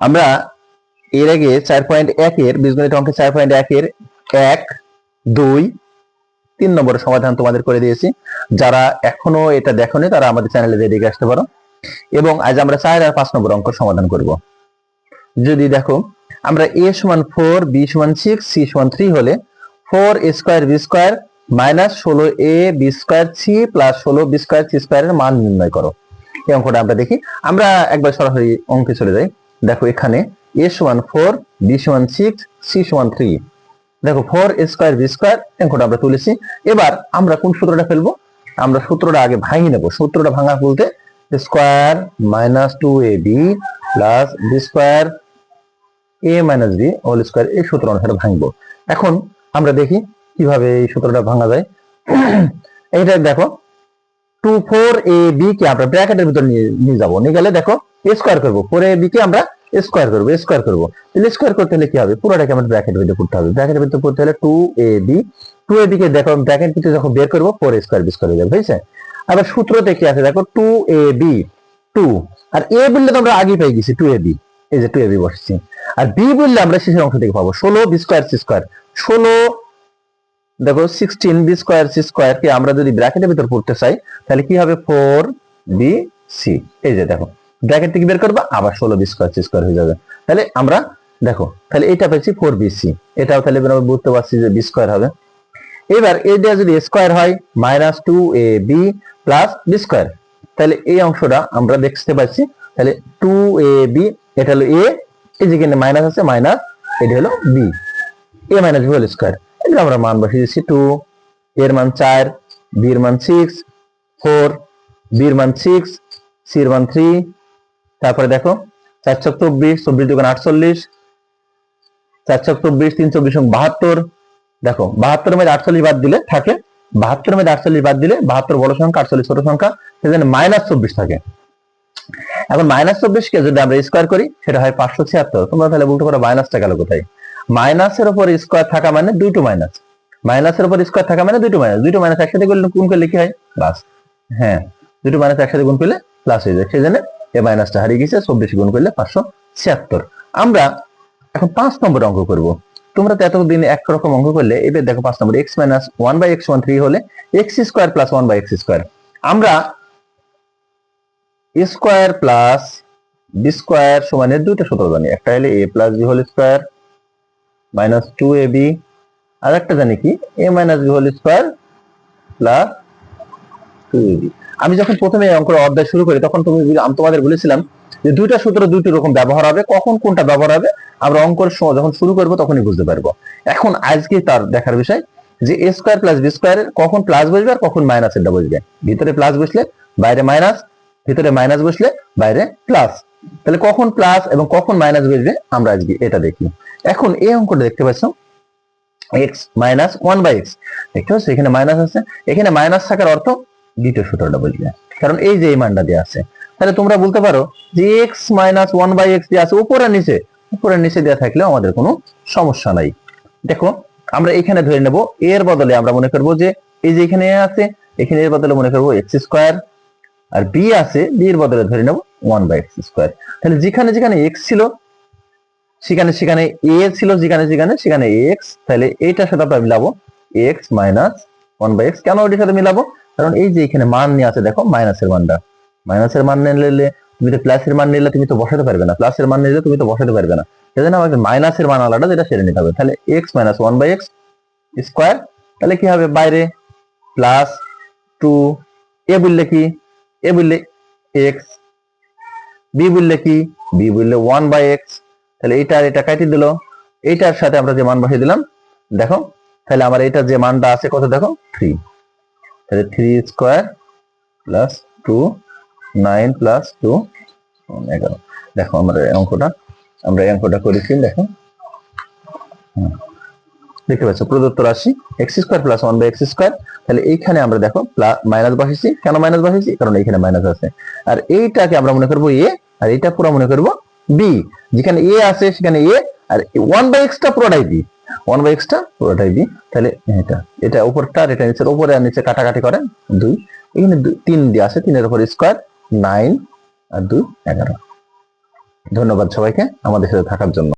আমরা এর আগে চার পয়েন্ট একের বীজগণিত অঙ্কে চার পয়েন্ট একের এক, দুই, তিন নম্বরের সমাধান তোমাদের করে দিয়েছি। যারা এখনও এটা দেখোনি, তারা আমাদের চ্যানেলে দেখে আসতে পারো। এবং আজ আমরা চার আর পাঁচ নম্বর অঙ্ক সমাধান করব। যদি দেখো, আমরা এ সমান ফোর বি সমান সিক্স সি সমান থ্রি হলে four A square B square minus ষোলো A B square C plus ষোলো বি স্কোয়ার সি স্কোয়ারের মান নির্ণয় করো। এই অঙ্কটা আমরা দেখি। আমরা একবার সরাসরি অঙ্কে চলে যাই। দেখো এখানে S one four B one six C one three দেখো ফোর স্কোয়ার বি স্কোয়ার অঙ্কটা আমরা তুলেছি। এবার আমরা কোন সূত্রটা ফেলব? আমরা সূত্রটা আগে ভাঙি নেব। সূত্রটা ভাঙা বলতে square minus two A B plus B square A minus B whole square এই সূত্র অনুসারে ভাঙবো। এখন আমরা দেখি কীভাবে এই সূত্রটা ভাঙা যায়। এইটা দেখো টু ফোর এ বি কে আমরা ব্র্যাকেটের ভিতরে নিয়ে নিয়ে যাব। নিয়ে গেলে দেখো স্কোয়ার করব। ফোর এ বি কে আমরা স্কোয়ার করব স্কোয়ার করব। তাহলে স্কোয়ার করতে হলে কি হবে? পুরোটাকে আমরা ব্র্যাকেটের ভিতরে করতে হবে। ব্র্যাকেটের ভিতরে করতে হলে two A B two A B দেখো ব্র্যাকেট ভিতরে যখন বের করব ফোর স্কোয়ার বি স্কোয়ার হয়ে যাবে বুঝছে আবার সূত্রতে কি আছে? দেখো টু এ বি টু আর এ বললে তো আমরা আগে পেয়ে গেছি টু এ বি এই যে টু এ বি বসছি। আর বি বললে আমরা শেষের অংশ থেকে পাবো। ষোলো বি স্কোয়ার সি স্কোয়ার ষোলো, দেখো sixteen B square C square কে আমরা যদি ব্র্যাকেটের ভিতর পড়তে চাই, তাহলে কি হবে? ফোর বি সি এই যে দেখো ব্র্যাকেট থেকে বের করবা, আবার ষোলো বি স্কোয়ার স্কোয়ার হয়ে যাবে। তাহলে আমরা, দেখো, তাহলে এটা পেয়েছি ফোর বি সি এটাও তাহলে আমরা বুঝতে পারছি যে বি স্কোয়ার হবে। এবার এটা যদি স্কোয়ার হয় minus two A B plus B square তাহলে এই অংশটা আমরা দেখতে পাচ্ছি, তাহলে টু এ বি এটা হলো এ এই যেখানে মাইনাস আছে মাইনাস এটা হলো B A minus B whole square এটা আমরা মান বসিয়ে দিচ্ছি টু এর মান চার বি এর মান সিক্স ফোর বি এর মান সিক্স সি এর মান থ্রি তারপরে দেখো, চার চব্বিশ চব্বিশ দোকান আটচল্লিশ, চার চব্বিশ, তিন চব্বিশ বাহাত্তর। দেখো বাহাত্তর মধ্যে আটচল্লিশ বাদ দিলে থাকে বাহাত্তর মধ্যে আটচল্লিশ বাদ দিলে বাহাত্তর বড় সংখ্যা, আটচল্লিশ ছোট সংখ্যা সেখানে মাইনাস চব্বিশ থাকে। এখন মাইনাস চব্বিশ কে যদি আমরা স্কোয়ার করি, সেটা হয় পাঁচশো ছিয়াত্তর। তোমরা তাহলে বলতে পারো মাইনাসটা গেল কোথায়? মাইনাসের উপর স্কোয়ার থাকা মানে দুইটো মাইনাস। মাইনাসের উপর স্কোয়ার থাকা মানে দুইটো মাইনাস। দুইটো মাইনাস একসাথে গুণ করলে কি হয়? প্লাস। হ্যাঁ দুটো মাইনাস একসাথে গুণ করলে প্লাস হয়ে যায়। সেই জন্য এই মাইনাসটা হারিয়ে গেছে চব্বিশ গুণ করলে পাঁচশো ছিয়াত্তর। আমরা এখন পাঁচ নম্বর অঙ্ক করব। তোমরা তো এতদিন একরকম অঙ্ক করলে, এবার দেখো পাঁচ নম্বর X minus one by X one three হলে X square plus one by X square আমরা স্কোয়ার প্লাস বি স্কোয়ার সমানের দুইটা সূত্র জানি। একটা হলে A plus B whole square minus two A B আর একটা জানি কি? A minus B whole square plus two আমি যখন প্রথমে অঙ্কের অধ্যায় শুরু করি, তখন তুমি আমি তোমাদের বলেছিলাম যে দুইটা সূত্র দুইটি রকম ব্যবহার হবে, কখন কোনটা ব্যবহার হবে, আমরা অঙ্কের যখন শুরু করব তখনই বুঝতে পারব। এখন আজকে তার দেখার বিষয় যে A square plus B square কখন প্লাস বসবে আর কখন মাইনাসেরটা বসবে। ভিতরে প্লাস বসলে বাইরে মাইনাস ভিতরে মাইনাস বসলে বাইরে প্লাস তাহলে কখন প্লাস এবং কখন মাইনাস বসবে, আমরা আজকে এটা দেখি। এখন এই অঙ্কটা দেখতে পাচ্ছ X minus one by X দেখতে পাচ্ছ, এখানে মাইনাস আছে। এখানে মাইনাস থাকার অর্থ দ্বিতীয় সূত্রটা বসবে কারণ এই যে এই মানটা দেওয়া আছে, তাহলে তোমরা বলতে পারো যে X minus one by X দেওয়া আছে উপরে নিচে। উপরে নিচে দেওয়া থাকলেও আমাদের কোনো সমস্যা নাই। দেখো, আমরা এখানে ধরে নেব, এর বদলে আমরা মনে করব যে এই যে এখানে আছে, এখানে এর বদলে মনে করব এক্স স্কোয়ার আর বি আছে বি এর বদলে ধরে নেব ওয়ান বাই এক্স স্কোয়ার তাহলে যেখানে যেখানে এক্স ছিল, সেখানে সেখানে এ ছিল, যেখানে যেখানে সেখানে এক্স তাহলে এইটার সাথে আমরা মিলাবো x minus one by x কেন ওইটার সাথে মিলাবো? কারণ এই যে এখানে মান নিয়ে আছে, দেখো মাইনাসের মানটা। মাইনাসের মান নিলে তুমি তো প্লাসের মান নিলে তুমি তো বসাতে পারবে না। প্লাসের মান নিলে তুমি তো বসাতে পারবে না। সেজন্য আমাকে মাইনাসের মান আলাদা যেটা সেরে নিতে হবে। তাহলে x minus one by x square তাহলে কি হবে বাইরে? প্লাস টু এ বললে কি? এ বললে এক্স বি বললে কি? বি বললে ওয়ান বাই এক্স তাহলে এইটা আর এটা কাটি দিল। এইটার সাথে আমরা যে মান বসিয়ে দিলাম, দেখো, তাহলে আমার এটা যে মানটা আছে কত দেখো? থ্রি তাহলে three square plus two nine plus two এগারো। দেখো আমরা অঙ্কটা, আমরা এই অঙ্কটা করেছি, দেখো। দেখতে পাচ্ছ, প্রদত্ত রাশি x square plus one by x square তাহলে এইখানে আমরা দেখো মাইনাস বসেছি। কেন মাইনাস বসেছি? কারণ এইখানে মাইনাস আছে। আর এইটাকে আমরা মনে করব এ আর এইটা পুরো মনে করব বি যেখানে এ আছে, সেখানে এ আর ওয়ান বাই এক্সটা পুরোটাই বি ওয়ান বাই এক্সটা পুরোটাই বি তাহলে এটা এটা উপরটা এটা নিচের, উপরে আর নিচে কাটাকাটি করে দুই। এখানে তিন দিয়ে আছে, তিনের উপর স্কোয়ার নাইন আর দুই, এগারো। ধন্যবাদ সবাইকে আমাদের সাথে থাকার জন্য।